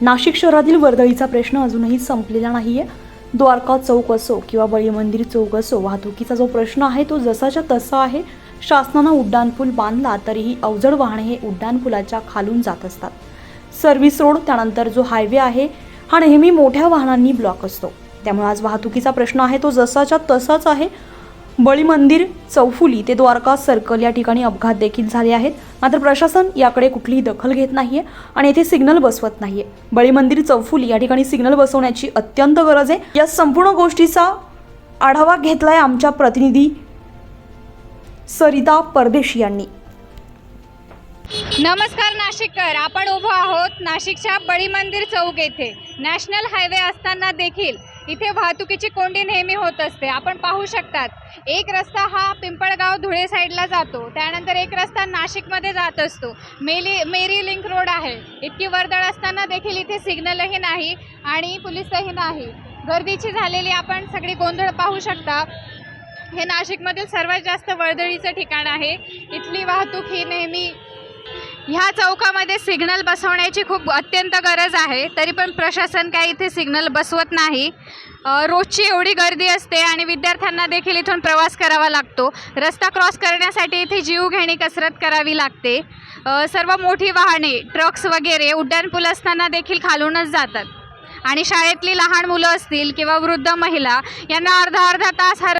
नाशिक शहरातील वर्दळीचा प्रश्न अजूनही संपलेला नाहीये. द्वारका चौक असो किंवा बळी मंदिर चौक असो वाहतुकीचा जो प्रश्न आहे तो जसाच्या तसा आहे. शासनानं उड्डाणपूल बांधला तरीही अवजड वाहने हे उड्डाणपुलाच्या खालून जात असतात. सर्व्हिस रोड त्यानंतर जो हायवे आहे हा नेहमी मोठ्या वाहनांनी ब्लॉक असतो. त्यामुळे आज वाहतुकीचा प्रश्न आहे तो जसाच्या तसाच आहे. बळी मंदिर चौफुली ते द्वारका सर्कल या ठिकाणी अपघात देखील झाले आहेत. मात्र प्रशासन याकडे कुठलीही दखल घेत नाहीये आणि येथे सिग्नल बसवत नाहीये. बळी मंदिर चौफुली या ठिकाणी सिग्नल बसवण्याची अत्यंत गरज आहे. या संपूर्ण गोष्टीचा आढावा घेतलाय आमच्या प्रतिनिधी सरिता परदेशी यांनी. नमस्कार नाशिककर. आपण उभो आहोत नाशिकच्या बळी मंदिर चौक येथे. नॅशनल हायवे असताना देखील इथे वाहतुकीची कोंडी नेहमी होत असते. आपण पाहू शकतात एक रस्ता हा पिंपळगाव धुळे साईडला जातो त्यानंतर एक रस्ता नाशिकमध्ये जात असतो. मेली मेरी लिंक रोड आहे. इतकी वर्दळ असताना देखील इथे सिग्नलही नाही आणि पोलिसही नाही. गर्दीची झालेली आपण सगळी गोंधळ पाहू शकता. हे नाशिकमधील सर्वात जास्त वर्दळीचं ठिकाण आहे. इथली वाहतूक ही नेहमी ह्या चौकामध्ये सिग्नल बसवण्याची खूप अत्यंत गरज आहे. तरी पण प्रशासन काय इथे सिग्नल बसवत नाही. रोजची एवढी गर्दी असते आणि विद्यार्थ्यांना देखील इथून प्रवास करावा लागतो. रस्ता क्रॉस करण्यासाठी इथे जीवघेणी कसरत करावी लागते. सर्व मोठी वाहने ट्रक्स वगैरे उड्डाणपूल असताना देखील खालूनच जातात. आणि शाळेतली लहान मुलं असतील किंवा वृद्ध महिला यांना अर्धा अर्धा तास हर